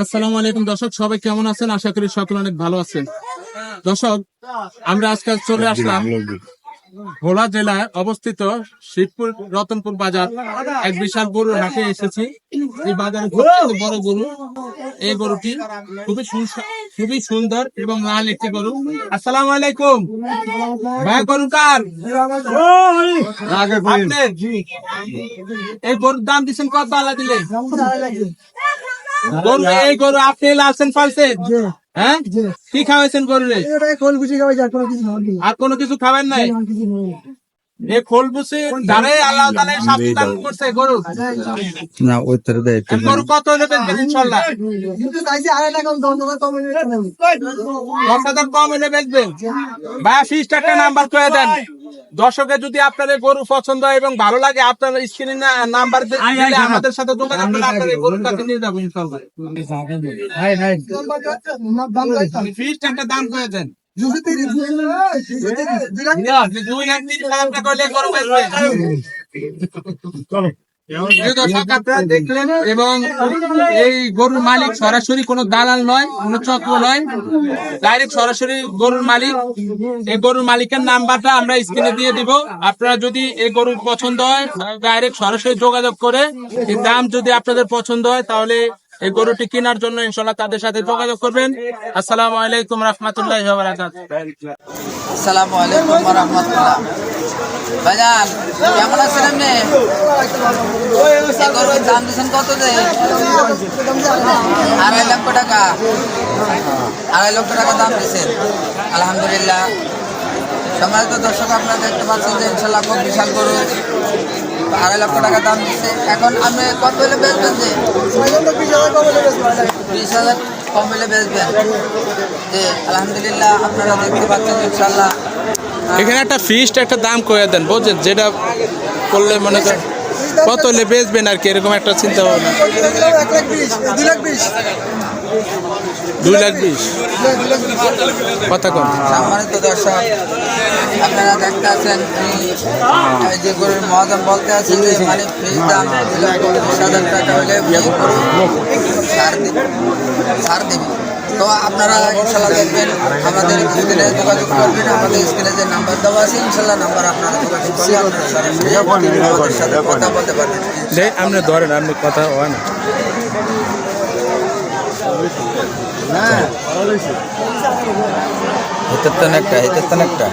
আসসালামু আলাইকুম দর্শক সবাই কেমন আছেন? আশা করি সকলে অনেক ভালো আছেন। দর্শক আমরা আজকাল চলে আসলাম ভোলা জেলায় অবস্থিত শিবপুর রতনপুর বাজার। এক বিশাল গরুর হাটে এসেছি। এই বাজারে বড় গরু। এই গরুটি খুবই খুবই সুন্দর এবং লাল একটি গরু। আসসালামু আলাইকুম। ভাই গরু কার? এই গরুর দাম দিচ্ছেন কত? আলা দিলেন গরু এই গরু আপনি লালছেন ফালছেন হ্যাঁ? কি খাওয়াইছেন গরুরে? আর কোনো কিছু খাবেন নাই? কত দশ কম বেচবেন। ফিস একটা নাম্বার করে দেন। দর্শকের যদি আপনাদের গরু পছন্দ হয় এবং ভালো লাগে আপনার স্ক্রিনে নাম্বার দিলে আমাদের সাথে যোগাযোগ করে আপনাদের গরুটাকে নিয়ে যাব ইনশাল্লাহ। ফিস একটা দাম করে দেন দুই লাখ তিরিশ হাজার টাকা হলে গরু আপনারা দেখলেন এবং এই গরুর মালিক সরাসরি কোনো দালাল নয় কোনো চক্র নয়। ডাইরেক্ট সরাসরি গরুর মালিক এই গরুর মালিকের নাম্বারটা আমরা স্ক্রিনে দিয়ে দিব। আপনারা যদি এই গরুর পছন্দ হয় ডাইরেক্ট সরাসরি যোগাযোগ করে এই দাম যদি আপনাদের পছন্দ হয় তাহলে এই গরুটি কেনার জন্য ইনশাল্লাহ তাদের সাথে যোগাযোগ করবেন। আসসালামু আলাইকুম রহমতুল্লাহ আসসালামু আলাইকুম রহমতুল্লাহ। ভাইজান, কেমন আছেন আপনি? দাম দিচ্ছেন কত আড়াই লক্ষ টাকা। আড়াই লক্ষ টাকা দাম আলহামদুলিল্লাহ। দর্শক, আপনারা দেখতে পাচ্ছেন যে ইনশাল্লাহ খুব বিশাল গরু। আড়াই লক্ষ টাকা দাম দিচ্ছে। এখন আপনি কত হলে বেচবেন যে? বিশ হাজার কম হলে বেচবেন। যে, আলহামদুলিল্লাহ, আপনারা দেখতে পাচ্ছেন ইনশাল্লাহ এখানে একটা ফিস্ট একটা দাম করে দেন, বুঝছেন? যেটা করলে মনে করেন কত হলে বেচবেন আর কি, এরকম একটা চিন্তা ভাবনা। দুই লাখ বিশ। কথা কম। সম্মানিত দর্শক আপনারা দেখতে আছেন যে গরুর মহাজন বলতে আছে যে মানে ফিস দাম দুই লক্ষ বিশ হাজার টাকা হলে এই গরু ছাড় দিবে ছাড় দিবে তো আপনারা ইনশাল্লাহ দেখবেন আমাদের স্ক্রিনে যোগাযোগ করবেন আমাদের স্ক্রিনে যে নাম্বার দেওয়া আছে ইনশাল্লাহ নাম্বার আপনারা যোগাযোগ করলে আপনারা সরাসরি আমাদের সাথে কথা বলতে পারবেন। আপনি ধরেন আপনি কথা হয় না। এটার তো একটা এটার তো একটা